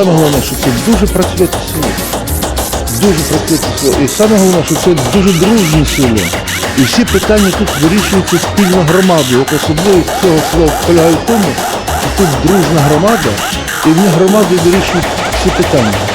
саме головне, що це дуже працюють село. Дуже працюють село. І саме головне, що це дуже дружні село. І всі питання тут вирішуються спільно громадою. От особливість цього села полягає в тому, що тут дружна громада, і вони громадою вирішують всі питання.